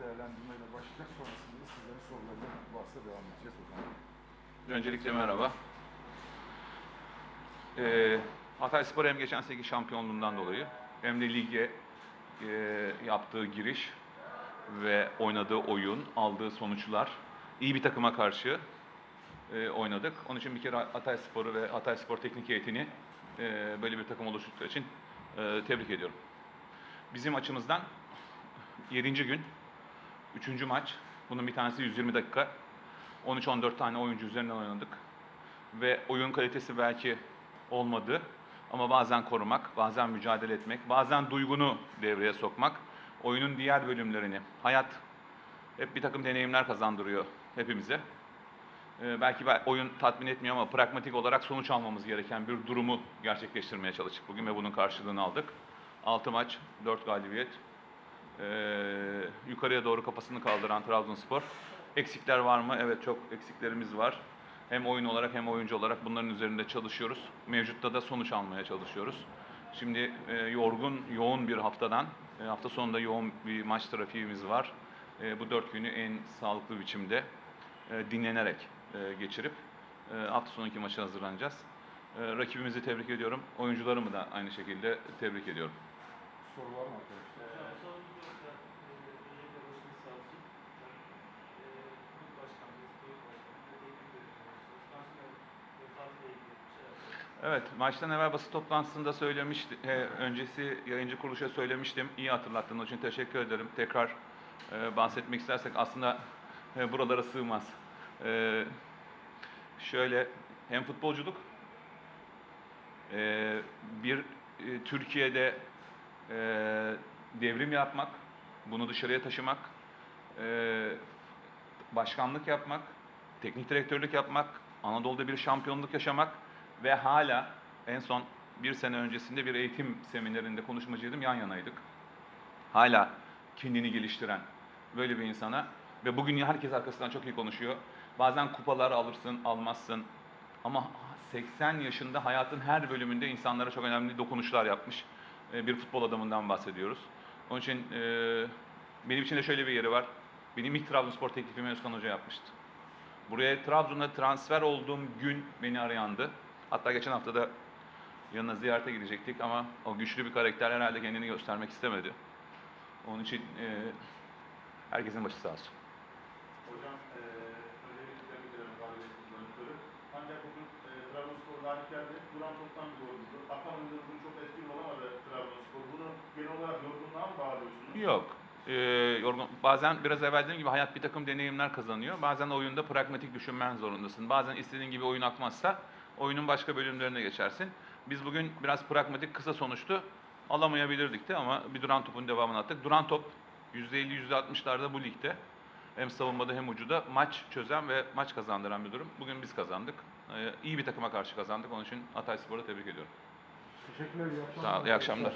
değerlendirmeyle başlayacak. Sonrasında sizlerin sorularıyla varsa devam edeceğiz o zaman. Öncelikle merhaba. Ee, Hatay Spor hem geçen seneki şampiyonluğundan dolayı hem de lige e, yaptığı giriş ve oynadığı oyun, aldığı sonuçlar iyi bir takıma karşı e, oynadık. Onun için bir kere Hatay Spor'u ve Hatay Spor teknik heyetini e, böyle bir takım oluşturduğu için e, tebrik ediyorum. Bizim açımızdan 7. gün, 3. maç. Bunun bir tanesi 120 dakika. 13-14 tane oyuncu üzerinden oynadık. Ve oyun kalitesi belki olmadı. Ama bazen korumak, bazen mücadele etmek, bazen duygunu devreye sokmak, oyunun diğer bölümlerini, hayat hep bir takım deneyimler kazandırıyor hepimize. Ee, belki oyun tatmin etmiyor ama pragmatik olarak sonuç almamız gereken bir durumu gerçekleştirmeye çalıştık bugün ve bunun karşılığını aldık. 6 maç, 4 galibiyet. Ee, yukarıya doğru kafasını kaldıran Trabzonspor. Eksikler var mı? Evet çok eksiklerimiz var. Hem oyun olarak hem oyuncu olarak bunların üzerinde çalışıyoruz. Mevcutta da sonuç almaya çalışıyoruz. Şimdi e, yorgun, yoğun bir haftadan, e, hafta sonunda yoğun bir maç trafiğimiz var. E, bu dört günü en sağlıklı biçimde e, dinlenerek e, geçirip e, hafta sonraki maça hazırlanacağız. E, rakibimizi tebrik ediyorum. Oyuncularımı da aynı şekilde tebrik ediyorum. Soru var mı arkadaşlar? Evet, maçtan evvel basın toplantısında söylemişti, e, öncesi yayıncı kuruluşa söylemiştim. İyi hatırlattığın için teşekkür ederim. Tekrar e, bahsetmek istersek aslında e, buralara sığmaz. E, şöyle, hem futbolculuk, e, bir e, Türkiye'de e, devrim yapmak, bunu dışarıya taşımak, e, başkanlık yapmak, teknik direktörlük yapmak, Anadolu'da bir şampiyonluk yaşamak ve hala en son bir sene öncesinde bir eğitim seminerinde konuşmacıydım, yan yanaydık. Hala kendini geliştiren böyle bir insana ve bugün herkes arkasından çok iyi konuşuyor. Bazen kupalar alırsın, almazsın ama 80 yaşında hayatın her bölümünde insanlara çok önemli dokunuşlar yapmış e, bir futbol adamından bahsediyoruz. Onun için e, benim için de şöyle bir yeri var. Benim ilk Trabzonspor teklifimi Özkan Hoca yapmıştı. Buraya Trabzon'a transfer olduğum gün beni arayandı. Hatta geçen hafta da yanına ziyarete gidecektik ama o güçlü bir karakter herhalde kendini göstermek istemedi. Onun için e, herkesin başı sağ olsun. Hocam eee öncelikle ederim galibiyetinizden ötürü. Ancak bugün eee Trabzonspor galip geldi. Duran toptan bir gol buldu. Hakan bugün çok etkili olamadı Trabzonspor. Bunu genel olarak yorgunluğa mı bağlıyorsunuz? Yok. Ee, yorgun. Bazen biraz evvel dediğim gibi hayat bir takım deneyimler kazanıyor. Bazen oyunda pragmatik düşünmen zorundasın. Bazen istediğin gibi oyun akmazsa oyunun başka bölümlerine geçersin. Biz bugün biraz pragmatik kısa sonuçtu. Alamayabilirdik de ama bir duran topun devamını attık. Duran top %50 %60'larda bu ligde. Hem savunmada hem ucuda maç çözen ve maç kazandıran bir durum. Bugün biz kazandık. Ee, iyi bir takıma karşı kazandık. Onun için Hatay Spor'u tebrik ediyorum. Teşekkürler, iyi akşamlar. Sağ ol, iyi akşamlar.